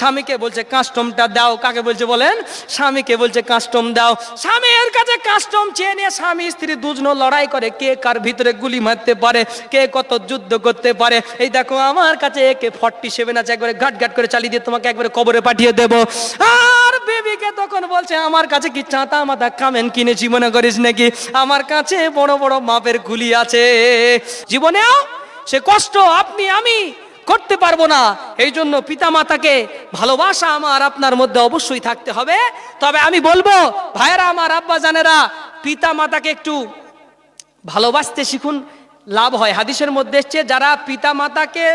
স্বামীকে বলছে, কাস্টমটা দাও। কাকে বলছে বলেন? স্বামীকে বলছে, কাস্টম দাও। স্বামীর কাছে কাস্টম চেয়ে নিয়ে স্বামী, স্ত্রী দুজন লড়াই করে, কে কার ভিতরে গুলি মারতে পারে, কে কত যুদ্ধ করতে পারে। এই দেখো, আমার কাছে একে ফর্টি সেভেন আছে, একবারে ঘাট ঘাট করে চালিয়ে দিয়ে তোমাকে একবারে কবরে পাঠিয়ে দেবো। আর বেবিকে তখন বলছে, আমার কাছে কি চাঁতা মাথা কামেন কিনেছি, মনে করিস নাকি? আমার কাছে বড় বড় মাপের গুলি আছে। জীবনেও সে কষ্ট, আপনি, আমি করতে পারব না। এই জন্য পিতামাতাকে ভালোবাসা আমার আপনার মধ্যে অবশ্যই থাকতে হবে। তবে আমি বলব, ভাইয়েরা আমার আব্বা জানেরা পিতা মাতাকে একটু ভালোবাসতে শিখুন, লাভ হয়। হাদিসের মধ্যে এসছে, যারা পিতা মাতাকে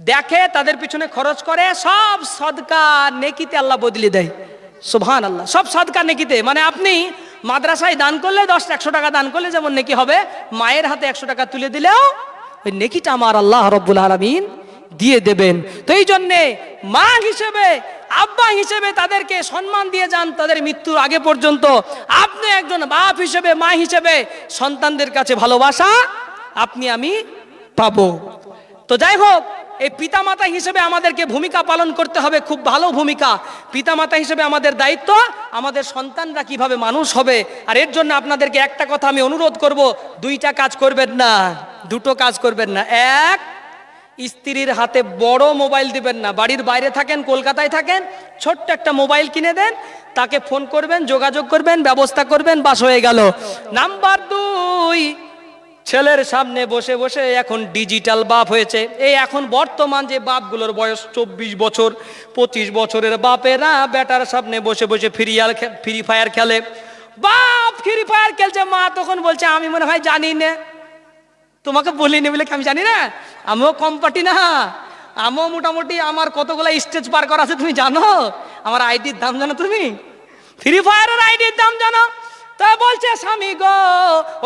দেখে, তাদের পিছনে খরচ করে, সব সদকা নেকিতে আল্লাহ বদলে দেয়। সুবহান আল্লাহ সব সদকা নেকিতে। মানে আপনি মাদ্রাসায় দান করলে দশ, একশো টাকা দান করলে যেমন নেকি হবে, মায়ের হাতে একশো টাকা তুলে দিলেও ওই নেকিটা আমার আল্লাহ রব্বুল আলমিন দিয়ে দেবেন। তো এই জন্যে মা হিসেবে, আব্বা হিসেবে তাদেরকে সম্মান দিয়ে যান তাদের মৃত্যুর আগে পর্যন্ত। আপনি একজন বাপ হিসেবে, মা হিসেবে সন্তানদের কাছে ভালোবাসা আপনি, আমি পাবো। তো যাই হোক, এই পিতামাতা হিসেবে আমাদেরকে ভূমিকা পালন করতে হবে, খুব ভালো ভূমিকা। পিতামাতা হিসেবে আমাদের দায়িত্ব, আমাদের সন্তানরা কীভাবে মানুষ হবে। আর এর জন্য আপনাদেরকে একটা কথা আমি অনুরোধ করব, দুইটা কাজ করবেন না। দুটো কাজ করবেন না। এক, স্ত্রীর হাতে বড় মোবাইল দিবেন না। বাড়ির বাইরে থাকেন, কলকাতায় থাকেন, ছোট্ট একটা মোবাইল কিনে দেন, তাকে ফোন করবেন, যোগাযোগ করবেন, ব্যবস্থা করবেন, বাস হয়ে গেল। নাম্বার দুই, ছেলের সামনে বসে বসে এখন ডিজিটাল বাপ হয়েছে। এই এখন বর্তমান যে বাপগুলোর বয়স চব্বিশ বছর, পঁচিশ বছরের বাপেরা বেটার সামনে বসে বসে ফ্রিয়াল ফ্রি ফায়ার খেলে। বাপ ফ্রি ফায়ার খেলছে, মা তখন বলছে, আমি মনে হয় জানি না। তোমাকে বলিনি বলে আমি জানি না? আমিও কম পাটি না। আমিও মোটামুটি আমার কতগুলো স্টেজ পার করা আছে তুমি জানো? আমার আইডির দাম জানো তুমি? ফ্রি ফায়ারের আইডির দাম জানো? তা বলছে, স্বামী গো,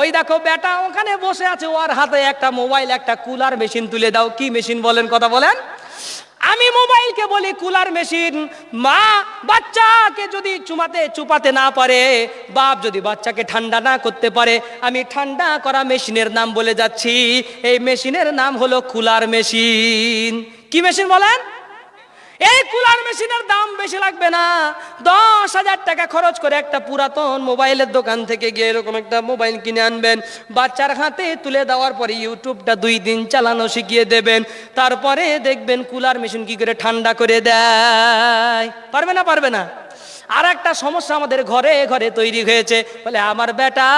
ওই দেখো বেটা, ওখানে বসে আছে, ওর হাতে একটা মোবাইল একটা কুলার মেশিন তুলে দাও। কি মেশিন বলেন, কথা বলেন? আমি মোবাইলকে বলি কুলার মেশিন। মা, বাচ্চাকে যদি চুমাতে, চুপাতে না পারে, বাপ যদি বাচ্চাকে ঠান্ডা না করতে পারে, আমি ঠান্ডা করা মেশিনের নাম বলে যাচ্ছি। এই মেশিনের নাম হলো কুলার মেশিন। কি মেশিন বলেন? এই কুলার মেশিনের দাম বেশি লাগবে না। দশ হাজার টাকা খরচ করে একটা পুরাতন মোবাইলের দোকান থেকে গিয়ে এরকম একটা মোবাইল কিনে আনবেন। বাচ্চার হাতে তুলে দেওয়ার পরে ইউটিউবটা দুই দিন চালানো শিখিয়ে দেবেন। তারপরে দেখবেন কুলার মেশিন কি করে ঠান্ডা করে দেয়। পারবে না পারবে না? আর একটা সমস্যা আমাদের ঘরে ঘরে তৈরি হয়েছে। বলে, আমার বেটা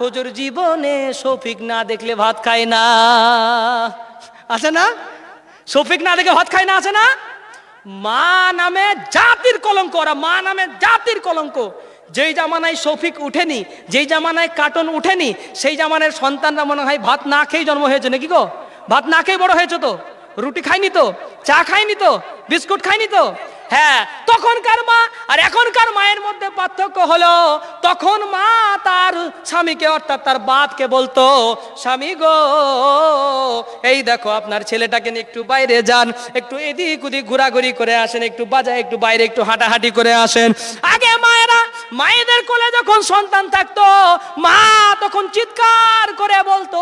হুজুর জীবনে শফিক না দেখলে ভাত খায় না। আছে না? শফিক না দেখে ভাত খায় না, আছে না? মা নামে জাতির কলঙ্ক, ওরা মা নামে জাতির কলঙ্ক। যেই জামানায় শফিক উঠেনি, যেই জামানায় কার্টুন উঠেনি, সেই জামানের সন্তানরা মনে হয় ভাত না খেয়েই জন্ম হয়েছে নাকি গো? ভাত না খেয়ে বড় হয়েছে তো? রুটি খায়নি তো? চা খায়নি তো? বিস্কুট খায়নি তো? হ্যাঁ তখনকার মা আর এখনকার মায়ের মধ্যে পার্থক্য হলো, তখন মা তার স্বামীকে অর্থাৎ তার বাপকে বলতো, স্বামী গো, এই দেখো আপনার ছেলেটাকে একটু বাইরে যান, একটু এদিক ওদিক ঘোরাঘুরি করে আসেন, একটু বাজায়, একটু বাইরে একটু হাঁটাহাঁটি করে আসেন। আগে মায়েরা মায়েদের কোলে যখন সন্তান থাকতো, মা তখন চিৎকার করে বলতো,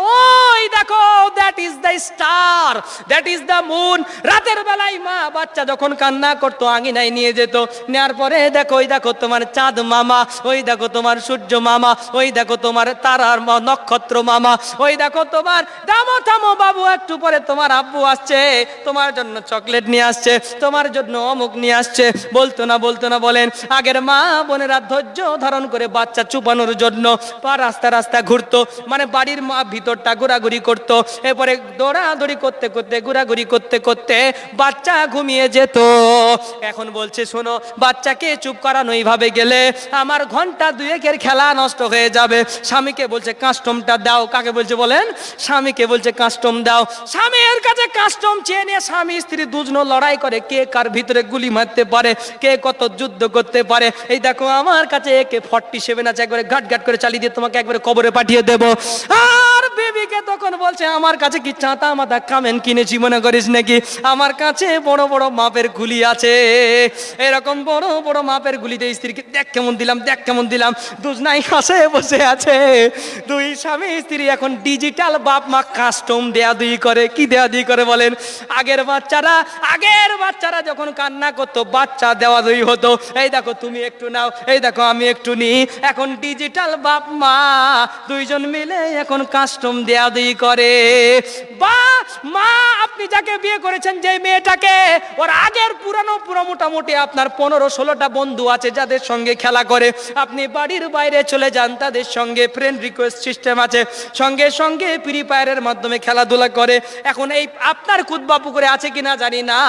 ওই দেখো that is the star that is the moon রাতের বেলায় মা বাচ্চা যখন কান্না করতো, আঙিনায় নিয়ে যেত নেওয়ার পরে, দেখো, ওই দেখো তোমার চাঁদ মামা, ওই দেখো তোমার সূর্য মামা, ওই দেখো তোমার তারার নক্ষত্র মামা, ওই দেখো তোমার দামো থামো বাবু, একটু পরে তোমার আব্বু আসছে, তোমার জন্য চকলেট নিয়ে আসছে, তোমার জন্য অমুক নিয়ে আসছে। বলতো না বলতো না, বলেন, আগের মা বোনেরা ধৈর্য ধারণ করে বাচ্চা চুপানোর জন্য পা রাস্তা রাস্তা ঘুরতো মানে বাড়ির মা ভিতরটা ঘোরাঘুরি করতো, এরপরে দৌড়াদৌড়ি করতে করতে, ঘোরাঘুরি করতে করতে বাচ্চা ঘুমিয়ে যেত। এখন বলছে, শোনো, বাচ্চাকে চুপ করানো এইভাবে গেলে আমার ঘণ্টা দুয়েকের খেলা নষ্ট হয়ে যাবে। স্বামীকে বলছে, কাস্টমটা দাও। কাকে বলছে বলেন? স্বামীকে বলছে, কাস্টম দাও। স্বামীর কাছে কাস্টম চেয়ে নিয়ে স্বামী, স্ত্রী দুজন লড়াই করে কে কার ভিতরে গুলি মারতে পারে, কে কত যুদ্ধ করতে পারে। এই দেখো, আমার কাছে একে ফর্টি সেভেন আছে, একবারে ঘাট ঘাট করে চালিয়ে দিয়ে তোমাকে একবারে কবরে পাঠিয়ে দেবো। আর বেবি বান্ধবীকে তখন বলছে, আমার কাছে কি চাঁতা মাথা কামেন কিনেছি মনে করিস নাকি? আমার কাছে বড় বড় মাপের গুলি আছে। এরকম বড় বড় মাপের গুলিতে স্ত্রীকে, দেখ কেমন দিলাম, দেখ কেমন দিলাম। দুজনাই কাছে বসে আছে। দুই স্বামী স্ত্রী এখন ডিজিটাল বাপ মা কাস্টম দেয়া দুই করে। কি দেয়া দুই করে বলেন? আগের বাচ্চারা আগের বাচ্চারা যখন কান্না করতো, বাচ্চা দেওয়া দুই হতো। এই দেখো, তুমি একটু নাও, এই দেখো, আমি একটু নিই এখন ডিজিটাল বাপ মা, দুইজন মিলে এখন কাস্টম দেয়া দুই করে। বা মা, আপনি যাকে বিয়ে করেছেন, যে মেয়েটাকে, ওর আগের পুরানো, পুরো মোটামুটি আপনার পনেরো, ষোলোটা বন্ধু আছে যাদের সঙ্গে খেলা করে। আপনি বাড়ির বাইরে চলে যান, তাদের সঙ্গে ফ্রেন্ড রিকোয়েস্ট সিস্টেম আছে। সঙ্গে সঙ্গে ফ্রি ফায়ারের মাধ্যমে খেলাধুলা করে। এখন এই আপনার কুদবা পুকুরে আছে কিনা জানি না।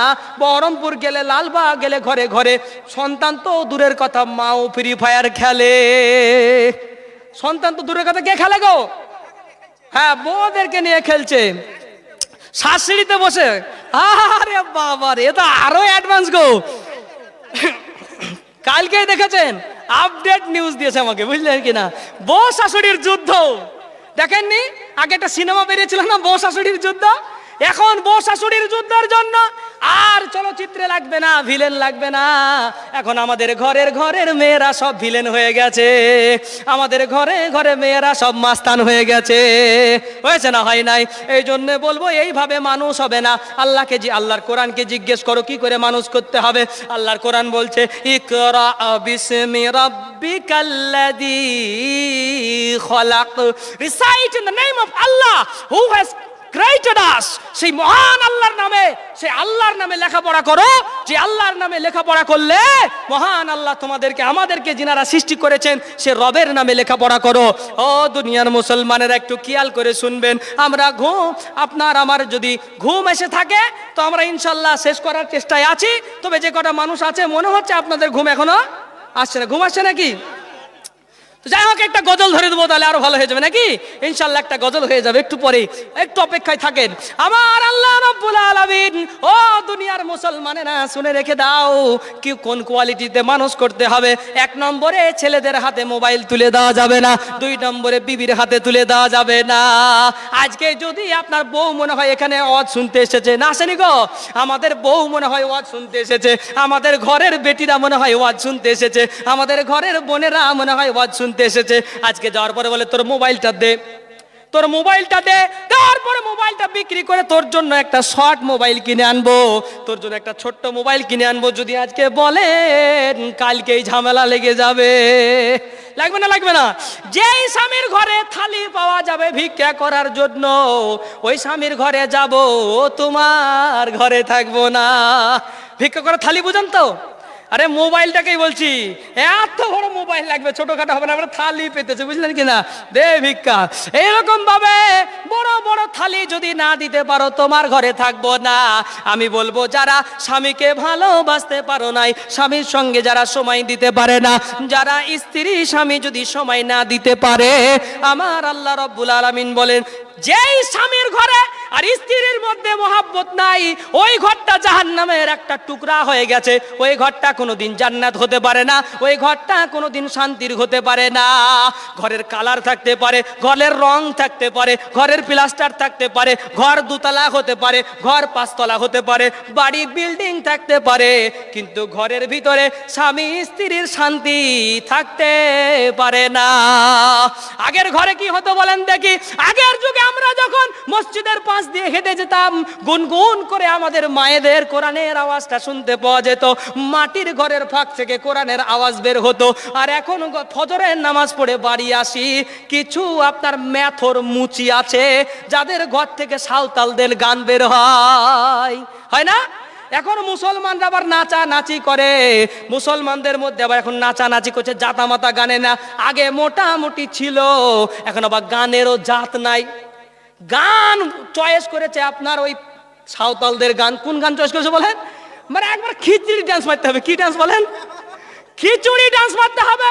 বহরমপুর গেলে, লালবাগ গেলে, ঘরে ঘরে। সন্তান তো দূরের কথা, মাও ফ্রি ফায়ার খেলে। সন্তান তো দূরের কথা, কে খেলে গো? হ্যাঁ বউদেরকে নিয়ে খেলছে। শাশুড়িতে বসে, আরে বাবা রে তো আরও অ্যাডভান্স গো কালকেই দেখেছেন আপডেট নিউজ দিয়েছে আমাকে, বুঝলেন কি না বউ শাশুড়ির যুদ্ধ। দেখেননি? আগে একটা সিনেমা বেরিয়েছিল না, বউ শাশুড়ির যুদ্ধ? এখন বউ শাশুড়ির যুদ্ধের জন্য আর চলচ্চিত্রে লাগবে না, ভিলেন লাগবে না। এখন আমাদের ঘরের ঘরের মেয়েরা সব ভিলেন হয়ে গেছে। আমাদের ঘরে ঘরে মেয়েরা সব মাস্তান হয়ে গেছে। হয়েছে না, হয় নাই? এই জন্য বলব এইভাবে মানুষ হবে না। আল্লাহকে জি আল্লাহর কোরআনকে জিজ্ঞেস করো, কি করে মানুষ করতে হবে? আল্লাহর কোরআন বলছে, ইকরা recite in the name of Allah who has created us সেই মহান আল্লাহর নামে, সেই আল্লাহর নামে লেখাপড়া করো, যে আল্লাহর নামে লেখাপড়া করলে মহান আল্লাহ তোমাদেরকে, আমাদেরকে যিনারা সৃষ্টি করেছেন, সে রবের নামে লেখাপড়া করো। ও দুনিয়ার মুসলমানেরা একটু খেয়াল করে শুনবেন। আমরা ঘুম, আপনার আমার যদি ঘুম এসে থাকে, তো আমরা ইনশাল্লাহ শেষ করার চেষ্টায় আছি। তবে যে কটা মানুষ আছে, মনে হচ্ছে আপনাদের ঘুম এখনও আসছে না। ঘুম আসছে নাকি? তো যাই হোক, একটা গজল ধরে দেবো, তাহলে আরও ভালো হয়ে যাবে, নাকি? ইনশাল্লাহ একটা গজল হয়ে যাবে, একটু পরে একটু অপেক্ষায় থাকেন। আমার আল্লাহ রাব্বুল আলামিন, ও দুনিয়ার মুসলমানেরা, শুনে রেখে দাও কি, কোন কোয়ালিটিতে মানুষ করতে হবে। এক নম্বরে ছেলেদের হাতে মোবাইল তুলে দেওয়া যাবে না, দুই নম্বরে বিবির হাতে তুলে দেওয়া যাবে না। আজকে যদি আপনার বউ মনে হয় এখানে ওয়াজ শুনতে এসেছে, না আসেনি গো? আমাদের বউ মনে হয় ওয়াজ শুনতে এসেছে, আমাদের ঘরের বেটিরা মনে হয় ওয়াজ শুনতে এসেছে, আমাদের ঘরের বোনেরা মনে হয় ওয়াজ শুনতে এসেছে। আজকে যাওয়ার পরে বলে, তোর মোবাইলটা দে। তোর মোবাইলটা দে? তারপরে মোবাইলটা বিক্রি করে তোর জন্য একটা শর্ট মোবাইল কিনে আনব। তোর জন্য একটা ছোট্ট মোবাইল কিনে আনব। যদি আজকে বলেন, কালকেই ঝামেলা লেগে যাবে। লাগবে না লাগবে না। যেই স্বামীর ঘরে থালি পাওয়া যাবে ভিক্ষা করার জন্য, ওই স্বামীর ঘরে যাব, তোমার ঘরে থাকব না। ভিক্ষা করে থালি বুঝেন তো? আরে মোবাইলটাকেই বলছি। এত বড় মোবাইল লাগবে, ছোটখাটো হবে না, আমরা থালি পেতেছে, বুঝলেন কিনা? দে ভিক্ষা। এইরকম ভাবে বড় বড় থালি যদি না দিতে পারো, তোমার ঘরে থাকব না। আমি বলব, যারা স্বামীকে ভালোবাসতে পারো নাই, স্বামীর সঙ্গে যারা সময় দিতে পারে না, যারা স্ত্রী, স্বামী যদি সময় না দিতে পারে, আমার আল্লাহ রব্বুল আলামিন বলেন, যেই স্বামীর ঘরে আর স্ত্রীর মধ্যে মহাব্বত নাই, ওই ঘরটা জাহান্নামের একটা টুকরা হয়ে গেছে, ওই ঘরটা কোনোদিন জান্নাত হতে পারে না, ওই ঘরটা কোনোদিন শান্তির হতে পারে না। ঘরের কালার থাকতে পারে, ঘরের রং থাকতে পারে, ঘরের প্লাস্টার থাকতে পারে, ঘর দুতলা হতে পারে, ঘর পাঁচতলা হতে পারে, বাড়ি বিল্ডিং থাকতে পারে, কিন্তু ঘরের ভিতরে স্বামী স্ত্রীর শান্তি থাকতে পারে না। আগের ঘরে কি হতো বলেন দেখি, আগের যুগে আমরা যখন মসজিদের পাশ দিয়ে হেঁটে যেতাম, গুনগুন করে আমাদের মায়েদের কোরআনের আওয়াজটা শুনতে পাওয়া যেত, মাটির ঘরের ফাঁক থেকে কোরআনের আওয়াজ বের হতো, আর এখন ফজরের নামাজ পড়ে বাড়ি আসি, কিছু আপনার ম্যাথর মুচি আছে, যাদের ঘর থেকে সাঁওতালদের গান বের হয়। হয় না? এখন মুসলমানরা আবার নাচা নাচি করে। মুসলমানদের মধ্যে আবার এখন নাচা নাচি করছে জাতা মাতা গানে না। আগে মোটামুটি ছিল, এখন আবার গানেরও জাত নাই। গান চয়েস করেছে আপনার ওই সাঁওতালদের গান। কোন গান চয়েস করেছে বলেন? মানে একবার খিচুড়ি ডান্স মারতে হবে কি ডান্স বলেন খিচুড়ি ডান্স মারতে হবে